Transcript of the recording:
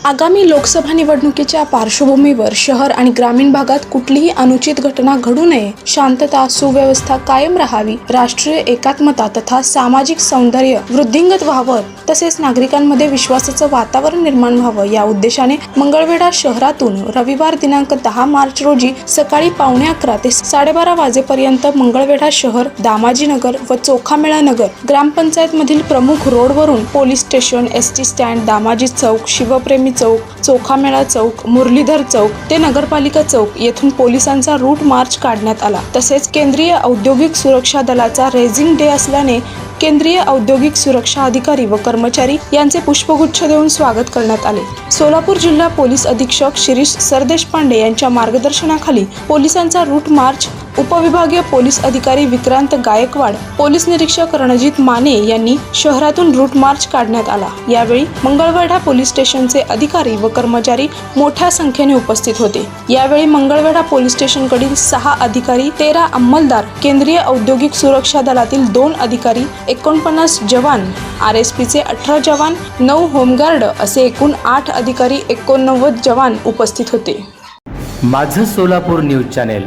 आगामी लोकसभा निवडणुकीच्या पार्श्वभूमीवर शहर आणि ग्रामीण भागात कुठलीही अनुचित घटना घडू नये शांतता सुव्यवस्था कायम राहावी राष्ट्रीय एकात्मता तथा सामाजिक सौंदर्य वृद्धिंगत व्हावं तसेच नागरिकांमध्ये विश्वासाचं वातावरण निर्माण व्हावं या उद्देशाने मंगळवेढा शहरातून रविवार दिनांक दहा मार्च रोजी सकाळी पावणे अकरा ते साडेबारा वाजेपर्यंत मंगळवेढा शहर दामाजीनगर व चोखामेळा नगर ग्रामपंचायत मधील प्रमुख रोडवरून police station S T stand Damaji चौक शिवप्रेमी चौक चोखामेळा चौक मुरलीधर चौक ते नगरपालिका चौक येथून पोलिसांचा रूट मार्च काढण्यात आला. तसेच केंद्रीय औद्योगिक सुरक्षा दलाचा रेझिंग डे असल्याने केंद्रीय औद्योगिक सुरक्षा अधिकारी व कर्मचारी यांचे पुष्पगुच्छ देऊन स्वागत करण्यात आले. सोलापूर जिल्हा पोलीस अधीक्षक शिरीष सरदेशपांडे यांच्या मार्गदर्शनाखाली पोलिसांचा रूट मार्च उपविभागीय पोलीस अधिकारी विक्रांत गायकवाड पोलीस निरीक्षक रणजित माने यांनी शहरातून रूट मार्च काढण्यात आला. यावेळी मंगळवेढा पोलीस स्टेशनचे अधिकारी व कर्मचारी मोठ्या संख्येने उपस्थित होते. यावेळी मंगळवेढा पोलीस स्टेशनकडील सहा अधिकारी तेरा अंमलदार केंद्रीय औद्योगिक सुरक्षा दलातील दोन अधिकारी एकोणपन्नास जवान आर एस पीचे अठरा जवान नऊ होमगार्ड असे एकूण आठ अधिकारी एकोणनव्वद जवान उपस्थित होते. माझं सोलापूर न्यूज चॅनेल